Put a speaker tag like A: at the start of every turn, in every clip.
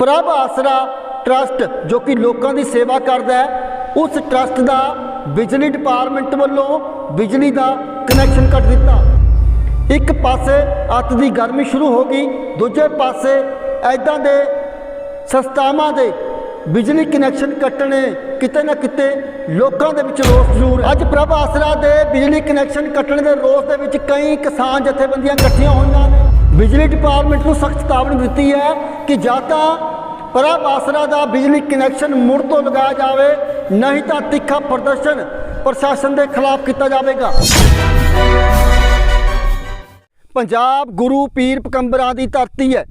A: ਪ੍ਰਭ ਆਸਰਾ ਟਰਸਟ ਜੋ ਕਿ ਲੋਕਾਂ ਦੀ ਸੇਵਾ ਕਰਦਾ ਹੈ, ਉਸ ਟਰਸਟ ਦਾ ਬਿਜਲੀ ਡਿਪਾਰਟਮੈਂਟ ਵੱਲੋਂ ਬਿਜਲੀ ਦਾ ਕਨੈਕਸ਼ਨ ਕੱਟ ਦਿੱਤਾ। ਇੱਕ ਪਾਸੇ ਅੱਤ ਦੀ ਗਰਮੀ ਸ਼ੁਰੂ ਹੋ ਗਈ, ਦੂਜੇ ਪਾਸੇ ਐਦਾਂ ਦੇ ਸੰਸਥਾਵਾਂ ਦੇ ਬਿਜਲੀ ਕਨੈਕਸ਼ਨ ਕੱਟਣੇ ਕਿਤੇ ਨਾ ਕਿਤੇ ਲੋਕਾਂ ਦੇ ਵਿੱਚ ਰੋਸ ਜ਼ਰੂਰ ਅੱਜ ਪ੍ਰਭ ਆਸਰਾ ਦੇ ਬਿਜਲੀ ਕਨੈਕਸ਼ਨ ਕੱਟਣ ਦੇ ਰੋਸ ਦੇ ਵਿੱਚ ਕਈ ਕਿਸਾਨ ਜਥੇਬੰਦੀਆਂ ਇਕੱਠੀਆਂ ਹੋਈਆਂ ਬਿਜਲੀ ਡਿਪਾਰਟਮੈਂਟ ਨੂੰ ਸਖਤ ਚੇਤਾਵਨੀ ਦਿੱਤੀ ਹੈ ਕਿ ਜਾਂ ਤਾਂ ਪ੍ਰਭ ਆਸਰਾ ਦਾ ਬਿਜਲੀ ਕਨੈਕਸ਼ਨ ਮੁੜ ਤੋਂ ਲਗਾਇਆ ਜਾਵੇ, ਨਹੀਂ ਤਾਂ ਤਿੱਖਾ ਪ੍ਰਦਰਸ਼ਨ ਪ੍ਰਸ਼ਾਸਨ ਦੇ ਖਿਲਾਫ ਕੀਤਾ ਜਾਵੇਗਾ। ਪੰਜਾਬ ਗੁਰੂ ਪੀਰ ਪਕੰਬਰਾਂ ਦੀ ਧਰਤੀ ਹੈ।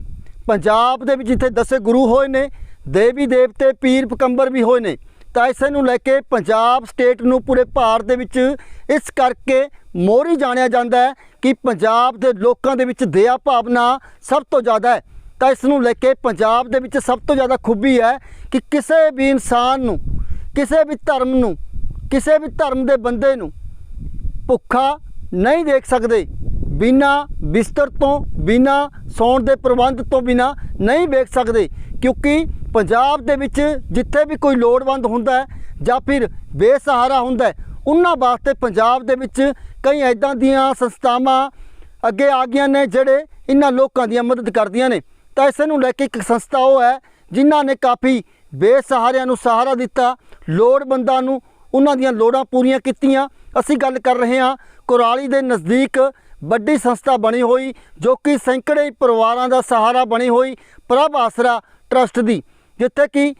A: ਪੰਜਾਬ ਦੇ ਵਿੱਚ ਜਿੱਥੇ ਦਸੇ ਗੁਰੂ ਹੋਏ ਨੇ, ਦੇਵੀ ਦੇਵਤੇ ਪੀਰ ਪਕੰਬਰ ਵੀ ਹੋਏ ਨੇ। ਤਾਂ ਇਸੇ ਨੂੰ ਲੈ ਕੇ ਪੰਜਾਬ ਸਟੇਟ ਨੂੰ ਪੂਰੇ ਭਾਰਤ ਦੇ ਵਿੱਚ ਇਸ ਕਰਕੇ ਮੋਰੀ ਜਾਣਿਆ ਜਾਂਦਾ ਹੈ ਕਿ ਪੰਜਾਬ ਦੇ ਲੋਕਾਂ ਦੇ ਵਿੱਚ ਦਇਆ ਭਾਵਨਾ ਸਭ ਤੋਂ ਜ਼ਿਆਦਾ ਹੈ। ਤਾਂ ਇਸ ਨੂੰ ਲੈ ਕੇ ਪੰਜਾਬ ਦੇ ਵਿੱਚ ਸਭ ਤੋਂ ਜ਼ਿਆਦਾ ਖੂਬੀ ਹੈ ਕਿ ਕਿਸੇ ਵੀ ਇਨਸਾਨ ਨੂੰ, ਕਿਸੇ ਵੀ ਧਰਮ ਨੂੰ, ਕਿਸੇ ਵੀ ਧਰਮ ਦੇ ਬੰਦੇ ਨੂੰ ਭੁੱਖਾ ਨਹੀਂ ਦੇਖ ਸਕਦੇ। ਬਿਨਾ ਬਿਸਤਰ ਤੋਂ, ਬਿਨਾ ਸੌਣ ਦੇ ਪ੍ਰਬੰਧ ਤੋਂ ਬਿਨਾ ਨਹੀਂ ਵੇਖ ਸਕਦੇ। ਕਿਉਂਕਿ ਪੰਜਾਬ ਦੇ ਵਿੱਚ ਜਿੱਥੇ ਵੀ ਕੋਈ ਲੋੜਵੰਦ ਹੁੰਦਾ ਹੈ ਜਾਂ ਫਿਰ ਬੇਸਹਾਰਾ ਹੁੰਦਾ ਉਹਨਾਂ ਵਾਸਤੇ ਪੰਜਾਬ ਦੇ ਵਿੱਚ ਕਈ ਐਦਾਂ ਦੀਆਂ ਸੰਸਥਾਵਾਂ ਅੱਗੇ ਆ ਗਈਆਂ ਨੇ ਜਿਹੜੇ ਇਹਨਾਂ ਲੋਕਾਂ ਦੀਆਂ ਮਦਦ ਕਰਦੀਆਂ ਨੇ। ਤਾਂ ਇਸ ਨੂੰ ਲੈ ਕੇ ਇੱਕ ਸੰਸਥਾ ਉਹ ਹੈ, ਜਿਨ੍ਹਾਂ ਨੇ ਕਾਫੀ ਬੇਸਹਾਰਿਆਂ ਨੂੰ ਸਹਾਰਾ ਦਿੱਤਾ, ਲੋੜਵੰਦਾਂ ਨੂੰ ਉਹਨਾਂ ਦੀਆਂ ਲੋੜਾਂ ਪੂਰੀਆਂ ਕੀਤੀਆਂ। ਅਸੀਂ ਗੱਲ ਕਰ ਰਹੇ ਹਾਂ ਕੁਰਾਲੀ ਦੇ ਨਜ਼ਦੀਕ ਵੱਡੀ ਸੰਸਥਾ ਬਣੀ ਹੋਈ, ਜੋ ਕਿ ਸੈਂਕੜੇ ਪਰਿਵਾਰਾਂ ਦਾ ਸਹਾਰਾ ਬਣੀ ਹੋਈ ਪ੍ਰਭ ਆਸਰਾ ਟਰਸਟ ਦੀ, ਜਿੱਥੇ ਕਿ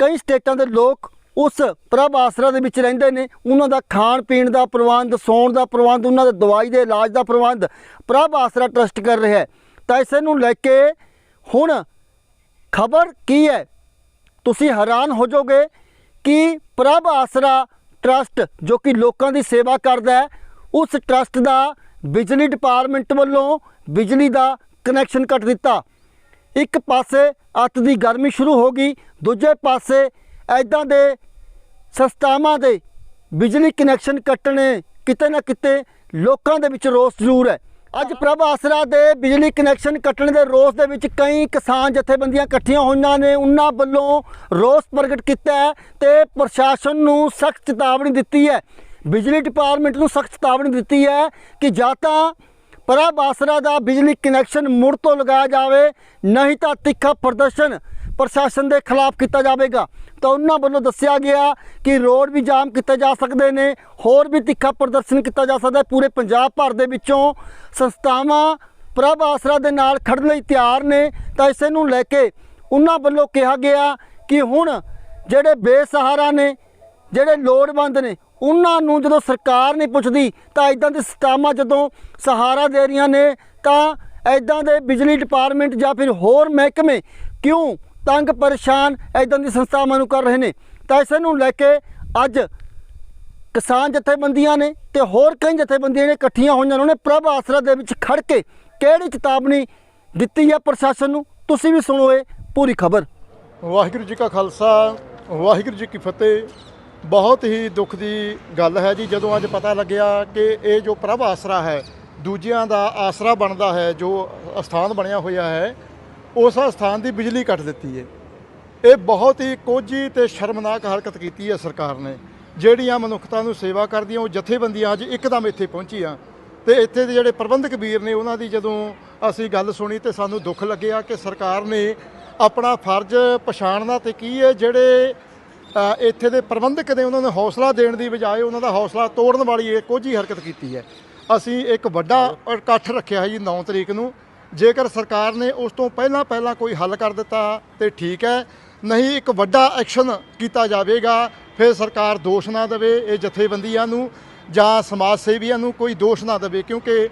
A: ਕਈ ਸਟੇਟਾਂ ਦੇ ਲੋਕ ਉਸ ਪ੍ਰਭ ਆਸਰਾ ਦੇ ਵਿੱਚ ਰਹਿੰਦੇ ਨੇ। ਉਹਨਾਂ ਦਾ ਖਾਣ ਪੀਣ ਦਾ ਪ੍ਰਬੰਧ, ਸੌਣ ਦਾ ਪ੍ਰਬੰਧ, ਉਹਨਾਂ ਦੇ ਦਵਾਈ ਦੇ ਇਲਾਜ ਦਾ ਪ੍ਰਬੰਧ ਪ੍ਰਭ ਆਸਰਾ ਟਰਸਟ ਕਰ ਰਿਹਾ ਹੈ। ਤਾਂ ਇਸ ਨੂੰ ਲੈ ਕੇ ਹੁਣ ਖਬਰ ਕੀ ਹੈ? ਤੁਸੀਂ ਹੈਰਾਨ ਹੋ ਜਾਓਗੇ ਕਿ ਪ੍ਰਭ ਆਸਰਾ ਟਰਸਟ ਜੋ ਕਿ ਲੋਕਾਂ ਦੀ ਸੇਵਾ ਕਰਦਾ ਹੈ, ਉਸ ਟਰਸਟ ਦਾ ਬਿਜਲੀ ਡਿਪਾਰਟਮੈਂਟ ਵੱਲੋਂ ਬਿਜਲੀ ਦਾ ਕਨੈਕਸ਼ਨ ਕੱਟ ਦਿੱਤਾ। ਇੱਕ ਪਾਸੇ ਅੱਤ ਦੀ ਗਰਮੀ ਸ਼ੁਰੂ ਹੋ ਗਈ, ਦੂਜੇ ਪਾਸੇ ਐਦਾਂ ਦੇ ਸੰਸਥਾਵਾਂ ਦੇ ਬਿਜਲੀ ਕਨੈਕਸ਼ਨ ਕੱਟਣੇ ਕਿਤੇ ਨਾ ਕਿਤੇ ਲੋਕਾਂ ਦੇ ਵਿੱਚ ਰੋਸ ਜ਼ਰੂਰ ਹੈ। ਅੱਜ ਪ੍ਰਭ ਆਸਰਾ ਦੇ ਬਿਜਲੀ ਕਨੈਕਸ਼ਨ ਕੱਟਣ ਦੇ ਰੋਸ ਦੇ ਵਿੱਚ ਕਈ ਕਿਸਾਨ ਜਥੇਬੰਦੀਆਂ ਇਕੱਠੀਆਂ ਹੋਈਆਂ ਨੇ। ਉਹਨਾਂ ਵੱਲੋਂ ਰੋਸ ਪ੍ਰਗਟ ਕੀਤਾ ਹੈ ਤੇ ਪ੍ਰਸ਼ਾਸਨ ਨੂੰ ਸਖਤ ਚੇਤਾਵਨੀ ਦਿੱਤੀ ਹੈ। ਬਿਜਲੀ ਡਿਪਾਰਟਮੈਂਟ ਨੂੰ ਸਖਤ ਚੇਤਾਵਨੀ ਦਿੱਤੀ ਹੈ ਕਿ ਜਾਂ ਤਾਂ ਪ੍ਰਭ ਆਸਰਾ ਦਾ ਬਿਜਲੀ ਕਨੈਕਸ਼ਨ ਮੁੜ ਤੋਂ ਲਗਾਇਆ ਜਾਵੇ, ਨਹੀਂ ਤਾਂ ਤਿੱਖਾ ਪ੍ਰਦਰਸ਼ਨ ਪ੍ਰਸ਼ਾਸਨ ਦੇ ਖਿਲਾਫ ਕੀਤਾ ਜਾਵੇਗਾ। ਤਾਂ ਉਹਨਾਂ ਵੱਲੋਂ ਦੱਸਿਆ ਗਿਆ ਕਿ ਰੋਡ ਵੀ ਜਾਮ ਕੀਤੇ ਜਾ ਸਕਦੇ ਨੇ, ਹੋਰ ਵੀ ਤਿੱਖਾ ਪ੍ਰਦਰਸ਼ਨ ਕੀਤਾ ਜਾ ਸਕਦਾ ਪੂਰੇ ਪੰਜਾਬ ਭਰ ਦੇ ਵਿੱਚੋਂ ਸੰਸਥਾਵਾਂ ਪ੍ਰਭ ਆਸਰਾ ਦੇ ਨਾਲ ਖੜਨ ਲਈ ਤਿਆਰ ਨੇ। ਤਾਂ ਇਸੇ ਨੂੰ ਲੈ ਕੇ ਉਹਨਾਂ ਵੱਲੋਂ ਕਿਹਾ ਗਿਆ ਕਿ ਹੁਣ ਜਿਹੜੇ ਬੇਸਹਾਰਾ ਨੇ, ਜਿਹੜੇ ਲੋੜਵੰਦ ਨੇ, ਉਹਨਾਂ ਨੂੰ ਜਦੋਂ ਸਰਕਾਰ ਨਹੀਂ ਪੁੱਛਦੀ, ਤਾਂ ਇਦਾਂ ਦੇ ਸਟਾਮਾਂ ਜਦੋਂ ਸਹਾਰਾ ਦੇ ਰਹੀਆਂ ਨੇ, ਤਾਂ ਇਦਾਂ ਦੇ ਬਿਜਲੀ ਡਿਪਾਰਟਮੈਂਟ ਜਾਂ ਫਿਰ ਹੋਰ ਮਹਿਕਮੇ ਕਿਉਂ ਤੰਗ ਪਰੇਸ਼ਾਨ ਇਦਾਂ ਦੀ ਸੰਸਥਾਵਾਂ ਨੂੰ ਕਰ ਰਹੇ ਨੇ। ਤਾਂ ਇਸ ਨੂੰ ਲੈ ਕੇ ਅੱਜ ਕਿਸਾਨ ਜਥੇਬੰਦੀਆਂ ਨੇ ਤੇ ਹੋਰ ਕਈ ਜਥੇਬੰਦੀਆਂ ਨੇ ਇਕੱਠੀਆਂ ਹੋਈਆਂ ਨੇ, ਉਹਨੇ ਪ੍ਰਭ ਆਸਰਾ ਦੇ ਵਿੱਚ ਖੜ ਕੇ ਕਿਹੜੀ ਚੇਤਾਵਨੀ ਦਿੱਤੀ ਹੈ ਪ੍ਰਸ਼ਾਸਨ ਨੂੰ? ਤੁਸੀਂ ਵੀ ਸੁਣੋ ਇਹ ਪੂਰੀ ਖਬਰ।
B: ਵਾਹਿਗੁਰੂ ਜੀ ਕਾ ਖਾਲਸਾ, ਵਾਹਿਗੁਰੂ ਜੀ ਕੀ ਫਤਿਹ। ਬਹੁਤ ਹੀ ਦੁੱਖ ਦੀ ਗੱਲ ਹੈ ਜੀ, ਜਦੋਂ ਅੱਜ ਪਤਾ ਲੱਗਿਆ ਕਿ ਇਹ ਜੋ ਪ੍ਰਭ ਆਸਰਾ ਹੈ, ਦੂਜਿਆਂ ਦਾ ਆਸਰਾ ਬਣਦਾ ਹੈ, ਜੋ ਅਸਥਾਨ ਬਣਿਆ ਹੋਇਆ ਹੈ ਉਸ ਅਸਥਾਨ ਦੀ ਬਿਜਲੀ ਕੱਟ ਦਿੱਤੀ ਹੈ ਇਹ ਬਹੁਤ ਹੀ ਕੋਝੀ ਤੇ ਸ਼ਰਮਨਾਕ ਹਰਕਤ ਕੀਤੀ ਹੈ ਸਰਕਾਰ ਨੇ। ਜਿਹੜੀਆਂ ਮਨੁੱਖਤਾ ਨੂੰ ਸੇਵਾ ਕਰਦੀਆਂ, ਉਹ ਜਥੇਬੰਦੀਆਂ ਅੱਜ ਇੱਕਦਮ ਇੱਥੇ ਪਹੁੰਚੀਆਂ। ਤੇ ਇੱਥੇ ਦੇ ਜਿਹੜੇ ਪ੍ਰਬੰਧਕ ਵੀਰ ਨੇ, ਉਹਨਾਂ ਦੀ ਜਦੋਂ ਅਸੀਂ ਗੱਲ ਸੁਣੀ ਤੇ ਸਾਨੂੰ ਦੁੱਖ ਲੱਗਿਆ ਕਿ ਸਰਕਾਰ ਨੇ ਆਪਣਾ ਫਰਜ਼ ਪਛਾਣਨਾ ਤੇ ਕੀ ਹੈ ਜਿਹੜੇ ਇੱਥੇ ਦੇ ਪ੍ਰਬੰਧਕ ਨੇ, ਉਹਨਾਂ ਨੂੰ ਹੌਸਲਾ ਦੇਣ ਦੀ ਬਜਾਏ ਉਹਨਾਂ ਦਾ ਹੌਸਲਾ ਤੋੜਨ ਵਾਲੀ ਇਹ ਕੋਝੀ ਹਰਕਤ ਕੀਤੀ ਹੈ ਅਸੀਂ ਇੱਕ ਵੱਡਾ ਇਕੱਠ ਰੱਖਿਆ ਹੈ ਜੀ 9 ਤਰੀਕ ਨੂੰ। ਜੇਕਰ ਸਰਕਾਰ ਨੇ ਉਸ ਤੋਂ ਪਹਿਲਾਂ ਪਹਿਲਾਂ ਕੋਈ ਹੱਲ ਕਰ ਦਿੱਤਾ ਤੇ ਠੀਕ ਹੈ, ਨਹੀਂ ਇੱਕ ਵੱਡਾ ਐਕਸ਼ਨ ਕੀਤਾ ਜਾਵੇਗਾ, ਫਿਰ ਸਰਕਾਰ ਦੋਸ਼ ਨਾ ਦੇਵੇ ਇਹ ਜਥੇਬੰਦੀਆਂ ਨੂੰ ਜਾਂ ਸਮਾਜ ਸੇਵੀਆਂ ਨੂੰ ਕੋਈ ਦੋਸ਼ ਨਾ ਦੇਵੇ, ਕਿਉਂਕਿ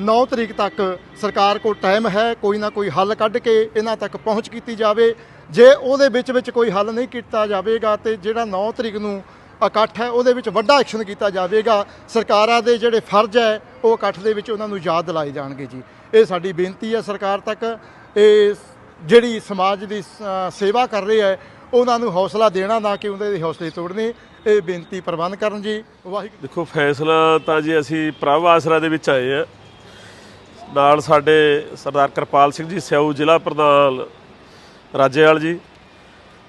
B: 9 ਤਰੀਕ ਤੱਕ ਸਰਕਾਰ ਕੋਲ ਟਾਈਮ ਹੈ, ਕੋਈ ਨਾ ਕੋਈ ਹੱਲ ਕੱਢ ਕੇ ਇਹਨਾਂ ਤੱਕ ਪਹੁੰਚ ਕੀਤੀ ਜਾਵੇ। ਜੇ ਉਹਦੇ ਵਿੱਚ ਵਿੱਚ ਕੋਈ ਹੱਲ ਨਹੀਂ ਕੀਤਾ ਜਾਵੇਗਾ ਤੇ ਜਿਹੜਾ 9 ਤਰੀਕ ਨੂੰ ਇਕੱਠ ਹੈ, ਉਹਦੇ ਵਿੱਚ ਵੱਡਾ ਐਕਸ਼ਨ ਕੀਤਾ ਜਾਵੇਗਾ। ਸਰਕਾਰਾਂ ਦੇ ਜਿਹੜੇ ਫਰਜ਼ ਹੈ, ਉਹ ਇਕੱਠ ਦੇ ਵਿੱਚ ਉਹਨਾਂ ਨੂੰ ਯਾਦ ਦਿਲਾਏ ਜਾਣਗੇ ਜੀ। ਇਹ ਸਾਡੀ ਬੇਨਤੀ ਹੈ ਸਰਕਾਰ ਤੱਕ। ਇਹ ਜਿਹੜੀ ਸਮਾਜ ਦੀ ਸੇਵਾ ਕਰ ਰਹੀ ਹੈ, ਉਹਨਾਂ ਨੂੰ ਹੌਸਲਾ ਦੇਣਾ, ਨਾ ਕਿ ਉਹਨਾਂ ਦੇ ਹੌਸਲੇ ਤੋੜਨੇ। ਇਹ ਬੇਨਤੀ ਪ੍ਰਬੰਧ ਕਰਨ ਜੀ। ਵਾਹਿਗੁਰੂ।
C: ਦੇਖੋ, ਫੈਸਲਾ ਤਾਂ ਜੀ ਅਸੀਂ ਪ੍ਰਭ ਆਸਰਾ ਦੇ ਵਿੱਚ ਆਏ ਆ ਨਾਲ ਸਾਡੇ ਸਰਦਾਰ ਕਿਰਪਾਲ ਸਿੰਘ ਜੀ, ਸਿਆਊ ਜ਼ਿਲ੍ਹਾ ਪ੍ਰਧਾਨ ਰਾਜੇਵਾਲ ਜੀ।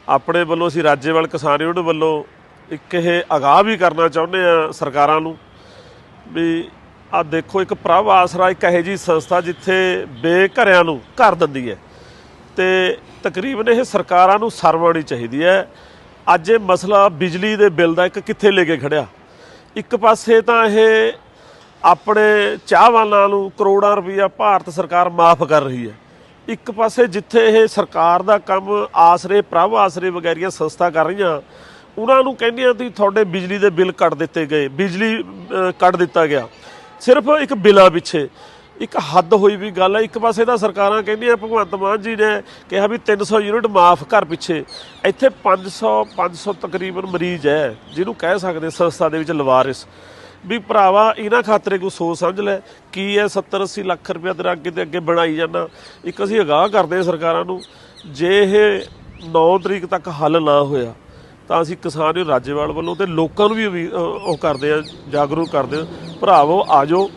C: ਆਪਣੇ ਵੱਲੋਂ ਅਸੀਂ ਰਾਜੇਵਾਲ ਕਿਸਾਨ ਯੂਨੀਅਨ ਵੱਲੋਂ ਇੱਕ ਇਹ ਅਗਾਹ ਵੀ ਕਰਨਾ ਚਾਹੁੰਦੇ ਆ ਸਰਕਾਰਾਂ ਨੂੰ ਵੀ ਆ ਦੇਖੋ, ਇੱਕ ਪ੍ਰਭ ਆਸਰਾ, ਇੱਕ ਇਹੋ ਜੀ ਸੰਸਥਾ ਜਿੱਥੇ ਬੇਘਰਿਆਂ ਨੂੰ ਘਰ ਦਿੰਦੀ ਹੈ। ਤੇ ਤਕਰੀਬਨ ਇਹ ਸਰਕਾਰਾਂ ਨੂੰ ਸਰਵਣੀ ਚਾਹੀਦੀ ਹੈ। ਅੱਜ ਇਹ ਮਸਲਾ ਬਿਜਲੀ ਦੇ ਬਿੱਲ ਦਾ ਇੱਕ ਕਿੱਥੇ ਲੈ ਕੇ ਖੜਿਆ? ਇੱਕ ਪਾਸੇ ਤਾਂ ਇਹ ਆਪਣੇ ਚਾਹਵਾਨਾਂ ਨੂੰ ਕਰੋੜਾਂ ਰੁਪਈਆ ਭਾਰਤ ਸਰਕਾਰ ਮਾਫ ਕਰ ਰਹੀ ਹੈ। ਇੱਕ ਪਾਸੇ ਜਿੱਥੇ ਇਹ ਸਰਕਾਰ ਦਾ ਕੰਮ ਆਸਰੇ, ਪ੍ਰਭ ਆਸਰੇ ਵਗੈਰੀਆਂ ਸੰਸਥਾ ਕਰ ਰਹੀਆਂ ਉਹਨਾਂ ਨੂੰ ਕਹਿੰਦੀਆਂ ਤੁਸੀਂ ਤੁਹਾਡੇ ਬਿਜਲੀ ਦੇ ਬਿੱਲ ਕੱਟ ਦਿੱਤੇ ਗਏ ਬਿਜਲੀ ਅ, ਕੱਟ ਦਿੱਤਾ ਗਿਆ। ਸਿਰਫ ਇੱਕ ਬਿੱਲਾਂ ਪਿੱਛੇ। ਇੱਕ ਹੱਦ ਹੋਈ ਵੀ ਗੱਲ ਹੈ ਇੱਕ ਪਾਸੇ ਤਾਂ ਸਰਕਾਰਾਂ ਕਹਿੰਦੀਆਂ ਭਗਵੰਤ ਮਾਨ ਜੀ ਨੇ ਕਿਹਾ ਵੀ 300 ਯੂਨਿਟ ਮਾਫ ਘਰ ਪਿੱਛੇ। ਇੱਥੇ 500 500 ਤਕਰੀਬਨ ਮਰੀਜ਼ ਹੈ ਜਿਹਨੂੰ ਕਹਿ ਸਕਦੇ ਸੰਸਥਾ ਦੇ ਵਿੱਚ ਲਵਾਰਿਸ। ਵੀ ਭਰਾਵਾ ਇਹਨਾਂ ਖਾਤਰੇ ਕੋਈ ਸੋਚ ਸਮਝ ਲੈ ਕੀ ਹੈ 70 80 ਲੱਖ ਰੁਪਏ ਤੇਰਾ ਅੱਗੇ ਤੇ ਅੱਗੇ ਬਣਾਈ ਜਾਂਦਾ। ਇੱਕ ਅਸੀਂ ਅਗਾਹ ਕਰਦੇ ਹਾਂ ਸਰਕਾਰਾਂ ਨੂੰ ਜੇ ਇਹ 9 ਤਰੀਕ ਤੱਕ ਹੱਲ ਨਾ ਹੋਇਆ ਤਾਂ ਅਸੀਂ ਕਿਸਾਨ ਯੂਨੀਅਨ ਰਾਜੇਵਾਲ ਵੱਲੋਂ ਤੇ ਲੋਕਾਂ ਨੂੰ ਵੀ ਉਹ ਕਰਦੇ ਆ, ਜਾਗਰੂਕ ਕਰਦੇ ਆ, ਭਰਾਵੋ, ਆਜੋ,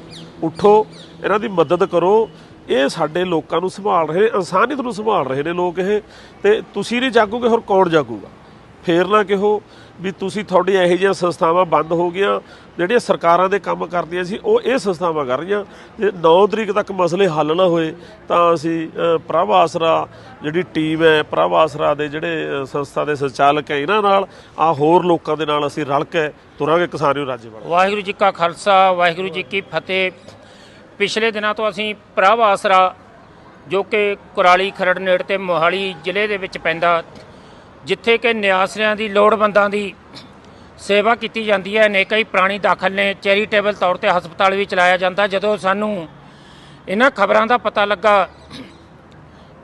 C: ਉਠੋ, ਇਹਨਾਂ ਦੀ ਮਦਦ ਕਰੋ। ਇਹ ਸਾਡੇ ਲੋਕਾਂ ਨੂੰ ਸੰਭਾਲ ਰਹੇ, ਇਨਸਾਨੀਅਤ ਨੂੰ ਸੰਭਾਲ ਰਹੇ ਨੇ ਲੋਕ ਇਹ, ਤੇ ਤੁਸੀਂ ਨਹੀਂ ਜਾਗੋਗੇ, ਹੋਰ ਕੌਣ ਜਾਗੂਗਾ? ਫੇਰ ਨਾ ਕਿਹੋ ਵੀ ਤੁਸੀਂ ਤੁਹਾਡੀ ਇਹੋ ਜਿਹੀਆਂ ਸੰਸਥਾਵਾਂ ਬੰਦ ਹੋ ਗਈਆਂ, ਜਿਹੜੀਆਂ ਸਰਕਾਰਾਂ ਦੇ ਕੰਮ ਕਰਦੀਆਂ ਸੀ, ਉਹ ਇਹ ਸੰਸਥਾਵਾਂ ਕਰ ਰਹੀਆਂ। ਜੇ 9 ਤਰੀਕ ਤੱਕ ਮਸਲੇ ਹੱਲ ਨਾ ਹੋਏ, ਤਾਂ ਅਸੀਂ ਪ੍ਰਭ ਆਸਰਾ ਜਿਹੜੀ ਟੀਮ ਹੈ, ਪ੍ਰਭ ਆਸਰਾ ਦੇ ਜਿਹੜੇ ਸੰਸਥਾ ਦੇ ਸੰਚਾਲਕ ਹੈ, ਇਹਨਾਂ ਨਾਲ ਆ ਹੋਰ ਲੋਕਾਂ ਦੇ ਨਾਲ ਅਸੀਂ ਰਲ ਕੇ ਤੁਰਾਂਗੇ ਕਿਸਾਨ ਯੂਨੀਅਨ ਰਾਜੇਵਾਲ।
D: ਵਾਹਿਗੁਰੂ ਜੀ ਕਾ ਖਾਲਸਾ, ਵਾਹਿਗੁਰੂ ਜੀ ਕੀ ਫਤਿਹ। ਪਿਛਲੇ ਦਿਨਾਂ ਤੋਂ ਅਸੀਂ ਪ੍ਰਭ ਆਸਰਾ, ਜੋ ਕਿ ਕੁਰਾਲੀ ਖਰੜ ਨੇੜ ਤੇ ਮੋਹਾਲੀ ਜ਼ਿਲ੍ਹੇ ਦੇ ਵਿੱਚ ਪੈਂਦਾ ਜਿੱਥੇ ਕਿ ਨਿਆਸਰਿਆਂ ਦੀ ਲੋੜਵੰਦਾਂ ਦੀ ਸੇਵਾ ਕੀਤੀ ਜਾਂਦੀ ਹੈ, ਅਨੇਕਾਂ ਹੀ ਪ੍ਰਾਣੀ ਦਾਖਲ ਨੇ। ਚੈਰੀਟੇਬਲ ਤੌਰ ਤੇ ਹਸਪਤਾਲ ਵੀ ਚਲਾਇਆ ਜਾਂਦਾ। ਜਦੋਂ ਸਾਨੂੰ ਇਹਨਾਂ ਖਬਰਾਂ ਦਾ ਪਤਾ ਲੱਗਾ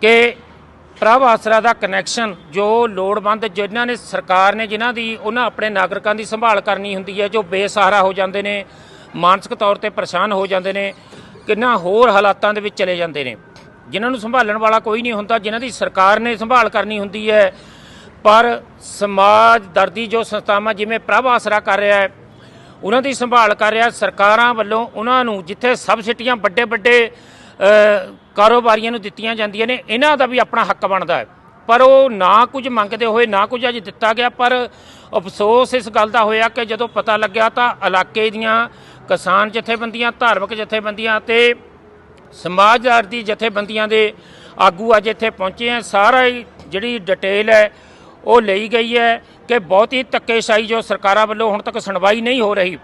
D: ਕਿ ਪ੍ਰਭ ਆਸਰਾ ਦਾ ਕਨੈਕਸ਼ਨ ਜੋ ਲੋੜਵੰਦ ਜਿਨ੍ਹਾਂ ਨੇ ਸਰਕਾਰ ਨੇ ਜਿਨ੍ਹਾਂ ਦੀ ਉਹਨਾਂ ਆਪਣੇ ਨਾਗਰਿਕਾਂ ਦੀ ਸੰਭਾਲ ਕਰਨੀ ਹੁੰਦੀ ਹੈ, ਜੋ ਬੇਸਹਾਰਾ ਹੋ ਜਾਂਦੇ ਨੇ, ਮਾਨਸਿਕ ਤੌਰ ਤੇ ਪਰੇਸ਼ਾਨ ਹੋ ਜਾਂਦੇ ਨੇ, ਕਿੰਨਾ ਹੋਰ ਹਾਲਾਤਾਂ ਦੇ ਵਿੱਚ ਚਲੇ ਜਾਂਦੇ ਨੇ। ਜਿਨ੍ਹਾਂ ਨੂੰ ਸੰਭਾਲਣ ਵਾਲਾ ਕੋਈ ਨਹੀਂ ਹੁੰਦਾ, ਜਿਨ੍ਹਾਂ ਦੀ ਸਰਕਾਰ ਨੇ ਸੰਭਾਲ ਕਰਨੀ ਹੁੰਦੀ ਹੈ ਪਰ ਸਮਾਜ, ਦਰਦੀ ਜੋ ਸੰਸਥਾਵਾਂ ਜਿਵੇਂ ਪ੍ਰਭ ਆਸਰਾ ਕਰ ਰਿਹਾ ਹੈ, ਉਹਨਾਂ ਦੀ ਸੰਭਾਲ ਕਰ ਰਿਹਾ, ਸਰਕਾਰਾਂ ਵੱਲੋਂ ਉਹਨਾਂ ਨੂੰ ਜਿੱਥੇ ਸਬਸਿਡੀਆਂ ਵੱਡੇ ਵੱਡੇ ਕਾਰੋਬਾਰੀਆਂ ਨੂੰ ਦਿੱਤੀਆਂ ਜਾਂਦੀਆਂ ਨੇ, ਇਹਨਾਂ ਦਾ ਵੀ ਆਪਣਾ ਹੱਕ ਬਣਦਾ ਹੈ। ਪਰ ਉਹ ਨਾ ਕੁਝ ਮੰਗਦੇ ਹੋਏ, ਨਾ ਕੁਝ ਅੱਜ ਦਿੱਤਾ ਗਿਆ, ਪਰ ਅਫਸੋਸ ਇਸ ਗੱਲ ਦਾ ਹੋਇਆ ਕਿ ਜਦੋਂ ਪਤਾ ਲੱਗਿਆ ਤਾਂ ਇਲਾਕੇ ਦੀਆਂ ਕਿਸਾਨ ਜਥੇਬੰਦੀਆਂ, ਧਾਰਮਿਕ ਜਥੇਬੰਦੀਆਂ ਤੇ ਸਮਾਜ ਦੀ ਜਥੇਬੰਦੀਆਂ ਦੇ ਆਗੂ ਅੱਜ ਇੱਥੇ ਪਹੁੰਚੇ ਆ ਸਾਰਾ ਹੀ ਜਿਹੜੀ ਡਿਟੇਲ ਹੈ ਉਹ ਲਈ ਗਈ ਹੈ ਕਿ ਬਹੁਤ ਹੀ ਧੱਕੇਸ਼ਾਹੀ ਜੋ ਸਰਕਾਰਾਂ ਵੱਲੋਂ ਹੁਣ ਤੱਕ ਸੁਣਵਾਈ ਨਹੀਂ ਹੋ ਰਹੀ।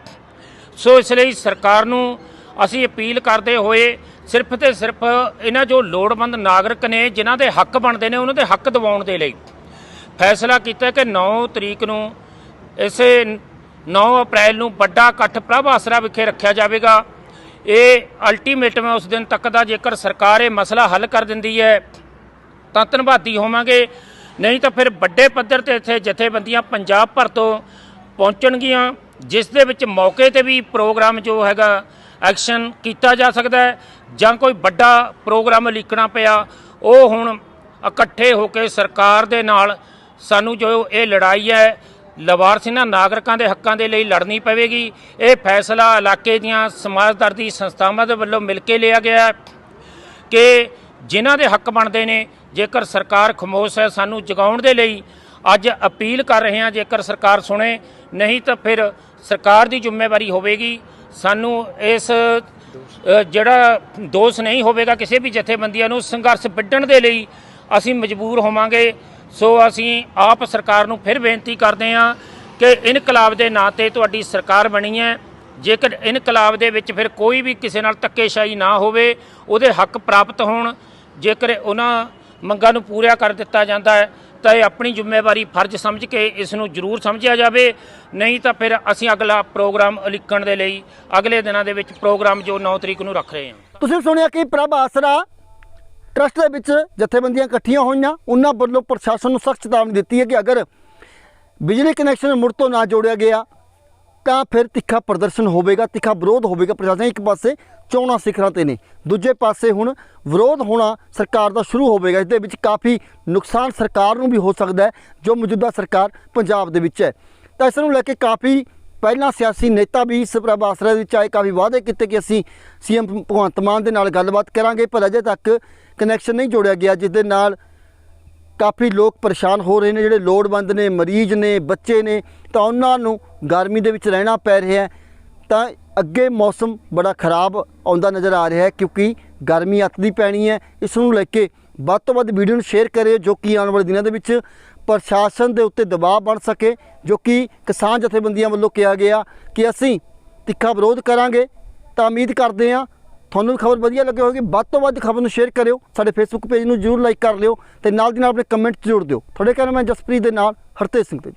D: ਸੋ ਇਸ ਲਈ ਸਰਕਾਰ ਨੂੰ ਅਸੀਂ ਅਪੀਲ ਕਰਦੇ ਹੋਏ ਸਿਰਫ ਤੇ ਸਿਰਫ ਇਹਨਾਂ ਜੋ ਲੋੜਵੰਦ ਨਾਗਰਿਕ ਨੇ, ਜਿਨ੍ਹਾਂ ਦੇ ਹੱਕ ਬਣਦੇ ਨੇ, ਉਹਨਾਂ ਦੇ ਹੱਕ ਦਿਵਾਉਣ ਦੇ ਲਈ ਫੈਸਲਾ ਕੀਤਾ ਕਿ 9 ਤਰੀਕ ਨੂੰ ਇਸੇ 9 ਅਪ੍ਰੈਲ ਨੂੰ ਵੱਡਾ ਇਕੱਠ ਪ੍ਰਭ ਆਸਰਾ ਵਿਖੇ ਰੱਖਿਆ ਜਾਵੇਗਾ। ਇਹ ਅਲਟੀਮੇਟਮ ਹੈ, ਉਸ ਦਿਨ ਤੱਕ ਦਾ ਜੇਕਰ ਸਰਕਾਰ ਇਹ ਮਸਲਾ ਹੱਲ ਕਰ ਦਿੰਦੀ ਹੈ, ਤਾਂ ਧੰਨਵਾਦੀ ਹੋਵਾਂਗੇ। ਨਹੀਂ ਤਾਂ ਫਿਰ ਵੱਡੇ ਪੱਧਰ ਤੇ ਇੱਥੇ ਜਥੇਬੰਦੀਆਂ ਪੰਜਾਬ ਭਰ ਤੋਂ ਪਹੁੰਚਣਗੀਆਂ, ਜਿਸ ਦੇ ਵਿੱਚ ਮੌਕੇ ਤੇ ਵੀ ਪ੍ਰੋਗਰਾਮ ਜੋ ਹੈਗਾ ਐਕਸ਼ਨ ਕੀਤਾ ਜਾ ਸਕਦਾ ਹੈ ਜਾਂ ਕੋਈ ਵੱਡਾ ਪ੍ਰੋਗਰਾਮ ਲਿਖਣਾ ਪਿਆ, ਉਹ ਹੁਣ ਇਕੱਠੇ ਹੋ ਕੇ ਸਰਕਾਰ ਦੇ ਨਾਲ ਸਾਨੂੰ ਜੋ ਇਹ ਲੜਾਈ ਹੈ ਲਵਾਰਸੀਨਾ ਨਾਗਰਿਕਾਂ ਦੇ ਹੱਕਾਂ ਦੇ ਲਈ ਲੜਨੀ ਪਵੇਗੀ। ਇਹ ਫੈਸਲਾ ਇਲਾਕੇ ਦੀਆਂ ਸਮਾਜਦਰਦੀ ਸੰਸਥਾਵਾਂ ਦੇ ਵੱਲੋਂ ਮਿਲ ਕੇ ਲਿਆ ਗਿਆ ਕਿ ਜਿਨ੍ਹਾਂ ਦੇ ਹੱਕ ਬਣਦੇ ਨੇ ਜੇਕਰ ਸਰਕਾਰ ਖਮੋਸ਼ ਹੈ ਸਾਨੂੰ ਜਗਾਉਣ ਦੇ ਲਈ ਅੱਜ ਅਪੀਲ ਕਰ ਰਹੇ ਹਾਂ, ਜੇਕਰ ਸਰਕਾਰ ਸੁਣੇ, ਨਹੀਂ ਤਾਂ ਫਿਰ ਸਰਕਾਰ ਦੀ ਜ਼ਿੰਮੇਵਾਰੀ ਹੋਵੇਗੀ। ਸਾਨੂੰ ਇਸ ਜਿਹੜਾ ਦੋਸ਼ ਨਹੀਂ ਹੋਵੇਗਾ ਕਿਸੇ ਵੀ ਜਥੇਬੰਦੀਆਂ ਨੂੰ ਸੰਘਰਸ਼ ਵਿੱਢਣ ਦੇ ਲਈ ਅਸੀਂ ਮਜਬੂਰ ਹੋਵਾਂਗੇ। ਸੋ ਅਸੀਂ ਆਪ ਸਰਕਾਰ ਨੂੰ ਫਿਰ ਬੇਨਤੀ ਕਰਦੇ ਹਾਂ ਕਿ ਇਨਕਲਾਬ ਦੇ ਨਾਂ ਤੇ ਤੁਹਾਡੀ ਸਰਕਾਰ ਬਣੀ ਹੈ। ਜੇਕਰ ਇਨਕਲਾਬ ਦੇ ਵਿੱਚ ਫਿਰ ਕੋਈ ਵੀ ਕਿਸੇ ਨਾਲ ਧੱਕੇਸ਼ਾਹੀ ਨਾ ਹੋਵੇ, ਉਹਦੇ ਹੱਕ ਪ੍ਰਾਪਤ ਹੋਣ। ਜੇਕਰ ਉਹਨਾਂ ਮੰਗਾਂ ਨੂੰ ਪੂਰਾ ਕਰ ਦਿੱਤਾ ਜਾਂਦਾ ਹੈ, ਤਾਂ ਇਹ ਆਪਣੀ ਜ਼ਿੰਮੇਵਾਰੀ ਫਰਜ਼ ਸਮਝ ਕੇ ਇਸ ਨੂੰ ਜ਼ਰੂਰ ਸਮਝਿਆ ਜਾਵੇ। ਨਹੀਂ ਤਾਂ ਫਿਰ ਅਸੀਂ ਅਗਲਾ ਪ੍ਰੋਗਰਾਮ ਉਲੀਕਣ ਦੇ ਲਈ ਅਗਲੇ ਦਿਨਾਂ ਦੇ ਵਿੱਚ ਪ੍ਰੋਗਰਾਮ ਜੋ 9 ਤਰੀਕ ਨੂੰ ਰੱਖ ਰਹੇ ਹਾਂ।
A: ਤੁਸੀਂ ਸੁਣਿਆ ਕਿ ਪ੍ਰਭ ਆਸਰਾ ਟਰਸਟ ਦੇ ਵਿੱਚ ਜਥੇਬੰਦੀਆਂ ਇਕੱਠੀਆਂ ਹੋਈਆਂ, ਉਹਨਾਂ ਵੱਲੋਂ ਪ੍ਰਸ਼ਾਸਨ ਨੂੰ ਸਖਤ ਚੇਤਾਵਨੀ ਦਿੱਤੀ ਹੈ ਕਿ ਅਗਰ ਬਿਜਲੀ ਕਨੈਕਸ਼ਨ ਮੁੜ ਤੋਂ ਨਾ ਜੋੜਿਆ ਗਿਆ ਤਾਂ ਫਿਰ ਤਿੱਖਾ ਪ੍ਰਦਰਸ਼ਨ ਹੋਵੇਗਾ, ਤਿੱਖਾ ਵਿਰੋਧ ਹੋਵੇਗਾ ਪ੍ਰਸ਼ਾਸਨ। ਇੱਕ ਪਾਸੇ ਚੋਣਾਂ ਸਿਖਰਾਂ ਤੇ ਨੇ, ਦੂਜੇ ਪਾਸੇ ਹੁਣ ਵਿਰੋਧ ਹੋਣਾ ਸਰਕਾਰ ਦਾ ਸ਼ੁਰੂ ਹੋਵੇਗਾ। ਇਸ ਦੇ ਵਿੱਚ ਕਾਫੀ ਨੁਕਸਾਨ ਸਰਕਾਰ ਨੂੰ ਵੀ ਹੋ ਸਕਦਾ ਹੈ, ਜੋ ਮੌਜੂਦਾ ਸਰਕਾਰ ਪੰਜਾਬ ਦੇ ਵਿੱਚ ਹੈ। ਤਾਂ ਇਸ ਨੂੰ ਲੈ ਕੇ ਕਾਫੀ ਪਹਿਲਾਂ ਸਿਆਸੀ ਨੇਤਾ ਵੀ ਇਸ ਪ੍ਰਭ ਆਸਰਾ ਦੇ ਵਿੱਚ ਆਏ, ਕਾਫੀ ਵਾਅਦੇ ਕੀਤੇ ਕਿ ਅਸੀਂ ਸੀਐਮ ਭਗਵੰਤ ਮਾਨ ਦੇ ਨਾਲ ਗੱਲਬਾਤ ਕਰਾਂਗੇ, ਪਰ ਅਜੇ ਤੱਕ ਕਨੈਕਸ਼ਨ ਨਹੀਂ ਜੋੜਿਆ ਗਿਆ, ਜਿਸ ਦੇ ਨਾਲ ਕਾਫੀ ਲੋਕ ਪਰੇਸ਼ਾਨ ਹੋ ਰਹੇ ਨੇ, ਜਿਹੜੇ ਲੋੜਵੰਦ ਨੇ, ਮਰੀਜ਼ ਨੇ, ਬੱਚੇ ਨੇ, ਤਾਂ ਉਹਨਾਂ ਨੂੰ ਗਰਮੀ ਦੇ ਵਿੱਚ ਰਹਿਣਾ ਪੈ ਰਿਹਾ ਹੈ। ਤਾਂ ਅੱਗੇ ਮੌਸਮ ਬੜਾ ਖਰਾਬ ਆਉਂਦਾ ਨਜ਼ਰ ਆ ਰਿਹਾ ਹੈ, ਕਿਉਂਕਿ ਗਰਮੀ ਅੱਤ ਦੀ ਪੈਣੀ ਹੈ। ਇਸ ਨੂੰ ਲੈ ਕੇ ਵੱਧ ਤੋਂ ਵੱਧ ਵੀਡੀਓ ਨੂੰ ਸ਼ੇਅਰ ਕਰਿਓ, ਜੋ ਕਿ ਆਉਣ ਵਾਲੇ ਦਿਨਾਂ ਦੇ ਵਿੱਚ ਪ੍ਰਸ਼ਾਸਨ ਦੇ ਉੱਤੇ ਦਬਾਅ ਬਣ ਸਕੇ, ਜੋ ਕਿ ਕਿਸਾਨ ਜਥੇਬੰਦੀਆਂ ਵੱਲੋਂ ਕਿਹਾ ਗਿਆ ਕਿ ਅਸੀਂ ਤਿੱਖਾ ਵਿਰੋਧ ਕਰਾਂਗੇ। ਤਾਂ ਉਮੀਦ ਕਰਦੇ ਹਾਂ ਤੁਹਾਨੂੰ ਵੀ ਖਬਰ ਵਧੀਆ ਲੱਗੀ ਹੋਵੇਗੀ, ਵੱਧ ਤੋਂ ਵੱਧ ਖਬਰ ਨੂੰ ਸ਼ੇਅਰ ਕਰਿਓ, ਸਾਡੇ ਫੇਸਬੁੱਕ ਪੇਜ ਨੂੰ ਜਰੂਰ ਲਾਈਕ ਕਰ ਲਿਓ ਤੇ ਨਾਲ ਦੀ ਨਾਲ ਆਪਣੇ ਕਮੈਂਟ ਜ਼ਰੂਰ ਦਿਓ। ਤੁਹਾਡੇ ਕਹਿਣਾ ਮੈਂ ਜਸਪ੍ਰੀਤ ਦੇ ਨਾਲ ਹਰਤੇਜ ਸਿੰਘ ਤੇ